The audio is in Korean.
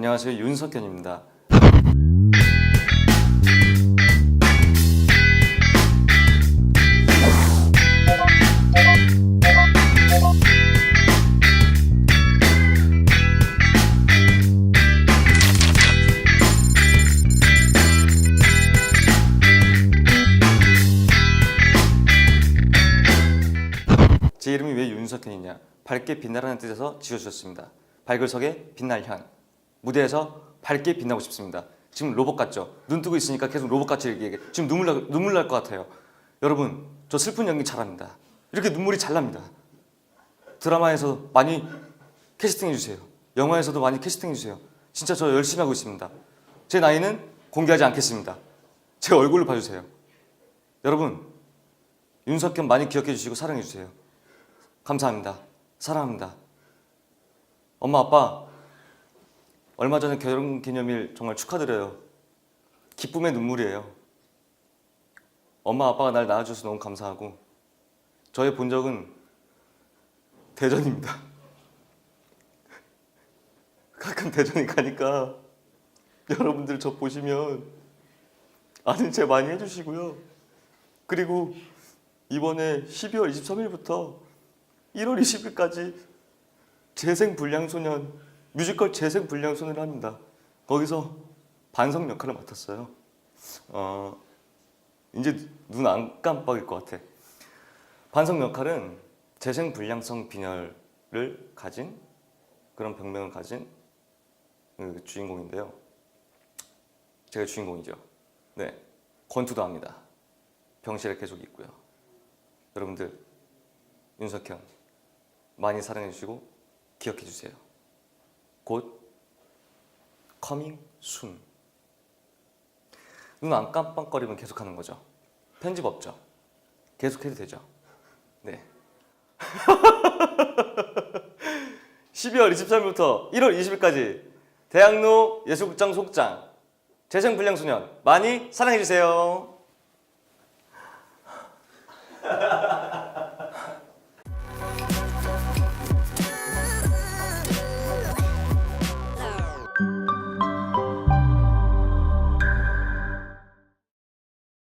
안녕하세요 윤석현입니다. 제 이름이 왜 윤석현이냐? 밝게 빛나라는 뜻에서 지어주셨습니다. 발글석에 빛날 현. 무대에서 밝게 빛나고 싶습니다. 지금 로봇 같죠? 눈 뜨고 있으니까 계속 로봇 같이 얘기해. 지금 눈물 나, 눈물 날 것 같아요. 여러분, 저 슬픈 연기 잘합니다. 이렇게 눈물이 잘 납니다. 드라마에서 많이 캐스팅해 주세요. 영화에서도 많이 캐스팅해 주세요. 진짜 저 열심히 하고 있습니다. 제 나이는 공개하지 않겠습니다. 제 얼굴을 봐주세요. 여러분, 윤석현 많이 기억해 주시고 사랑해 주세요. 감사합니다. 사랑합니다. 엄마 아빠 얼마 전에 결혼 기념일 정말 축하드려요. 기쁨의 눈물이에요. 엄마 아빠가 날 낳아줘서 너무 감사하고 저의 본적은 대전입니다. 가끔 대전에 가니까 여러분들 저 보시면 아는 체 많이 해주시고요. 그리고 이번에 12월 23일부터 1월 20일까지 재생 불량소년 뮤지컬 재생 불량소년을 합니다. 거기서 반성 역할을 맡았어요. 어, 이제 눈 안 깜빡일 것 같아. 반성 역할은 재생 불량성 빈혈을 가진 그런 병명을 가진 그 주인공인데요. 제가 주인공이죠. 네, 권투도 합니다. 병실에 계속 있고요. 여러분들 윤석현 많이 사랑해 주시고 기억해 주세요. 곧 커밍 순. 눈 안 깜빡거리면 계속 하는 거죠. 편집 없죠. 계속 해도 되죠. 네. 12월 23일부터 1월 20일까지 대학로 예술극장 속장 재생불량소년 많이 사랑해 주세요.